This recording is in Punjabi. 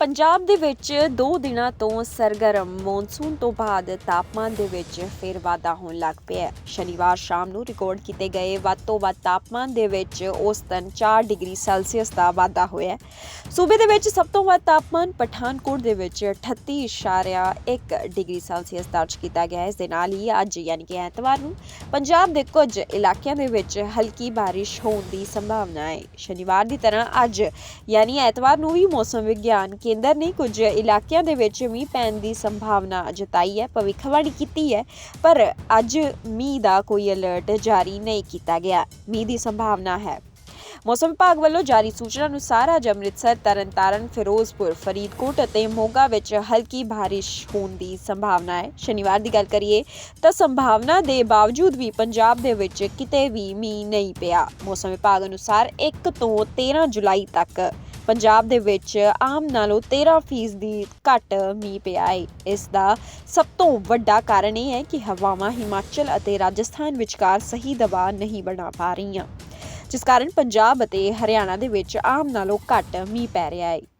ਪੰਜਾਬ ਦੇ ਵਿੱਚ 2 ਦਿਨਾਂ ਤੋਂ ਸਰਗਰਮ ਮੌਨਸੂਨ ਤੋਂ ਬਾਅਦ ਤਾਪਮਾਨ ਦੇ ਵਿੱਚ ਫਿਰ ਵਾਧਾ ਹੋਣ ਲੱਗ ਪਿਆ ਹੈ। ਸ਼ਨੀਵਾਰ ਸ਼ਾਮ ਨੂੰ ਰਿਕਾਰਡ ਕੀਤੇ ਗਏ ਵੱਧ ਤੋਂ ਵੱਧ ਤਾਪਮਾਨ ਦੇ ਵਿੱਚ ਔਸਤਨ 4 ਡਿਗਰੀ ਸੈਲਸੀਅਸ ਦਾ ਵਾਧਾ ਹੋਇਆ ਹੈ। ਸੂਬੇ ਦੇ ਵਿੱਚ ਸਭ ਤੋਂ ਵੱਧ ਤਾਪਮਾਨ ਪਠਾਨਕੋਟ ਦੇ ਵਿੱਚ 38.1 ਡਿਗਰੀ ਸੈਲਸੀਅਸ ਦਰਜ ਕੀਤਾ ਗਿਆ ਹੈ। ਇਸ ਦੇ ਨਾਲ ਹੀ ਅੱਜ ਯਾਨੀ ਕਿ ਐਤਵਾਰ ਨੂੰ ਪੰਜਾਬ ਦੇ ਕੁਝ ਇਲਾਕਿਆਂ ਦੇ ਵਿੱਚ ਹਲਕੀ ਬਾਰਿਸ਼ ਹੋਣ ਦੀ ਸੰਭਾਵਨਾ ਹੈ। ਸ਼ਨੀਵਾਰ ਦੀ ਤਰ੍ਹਾਂ ਅੱਜ ਯਾਨੀ ਐਤਵਾਰ ਨੂੰ ਵੀ ਮੌਸਮ ਵਿਗਿਆਨ ਕੇਂਦਰ ਨੇ ਕੁਝ ਇਲਾਕਿਆਂ ਦੇ ਵਿੱਚ ਮੀਂਹ ਪੈਣ ਦੀ ਸੰਭਾਵਨਾ ਜਤਾਈ ਹੈ, ਭਵਿੱਖਬਾਣੀ ਕੀਤੀ ਹੈ, ਪਰ ਅੱਜ ਮੀਂਹ ਦਾ ਕੋਈ ਅਲਰਟ ਜਾਰੀ ਨਹੀਂ ਕੀਤਾ ਗਿਆ। ਮੀਂਹ ਦੀ ਸੰਭਾਵਨਾ ਹੈ। ਮੌਸਮ ਵਿਭਾਗ ਵੱਲੋਂ ਜਾਰੀ ਸੂਚਨਾ ਅਨੁਸਾਰ ਅੱਜ ਅੰਮ੍ਰਿਤਸਰ, ਤਰਨਤਾਰਨ, ਫਿਰੋਜ਼ਪੁਰ, ਫਰੀਦਕੋਟ ਅਤੇ ਮੋਗਾ ਵਿੱਚ ਹਲਕੀ ਬਾਰਿਸ਼ ਹੋਣ ਦੀ ਸੰਭਾਵਨਾ ਹੈ। ਸ਼ਨੀਵਾਰ ਦੀ ਗੱਲ ਕਰੀਏ ਤਾਂ ਸੰਭਾਵਨਾ ਦੇ ਬਾਵਜੂਦ ਵੀ ਪੰਜਾਬ ਦੇ ਵਿੱਚ ਕਿਤੇ ਵੀ ਮੀਂਹ ਨਹੀਂ ਪਿਆ। ਮੌਸਮ ਵਿਭਾਗ ਅਨੁਸਾਰ 1 ਤੋਂ 13 ਜੁਲਾਈ ਤੱਕ ਪੰਜਾਬ ਦੇ ਵਿੱਚ ਆਮ ਨਾਲੋਂ 13% ਦੀ ਘੱਟ ਮੀਂਹ ਪਿਆ ਹੈ ਇਸ ਦਾ ਸਭ ਤੋਂ ਵੱਡਾ ਕਾਰਨ ਇਹ ਹੈ ਕਿ ਹਵਾਵਾਂ ਹਿਮਾਚਲ ਅਤੇ ਰਾਜਸਥਾਨ ਵਿਚਕਾਰ ਸਹੀ ਦਬਾਅ ਨਹੀਂ ਬਣਾ ਪਾ ਰਹੀਆਂ, ਜਿਸ ਕਾਰਨ ਪੰਜਾਬ ਅਤੇ ਹਰਿਆਣਾ ਦੇ ਵਿੱਚ ਆਮ ਨਾਲੋਂ ਘੱਟ ਮੀਂਹ ਪੈ ਰਿਹਾ ਹੈ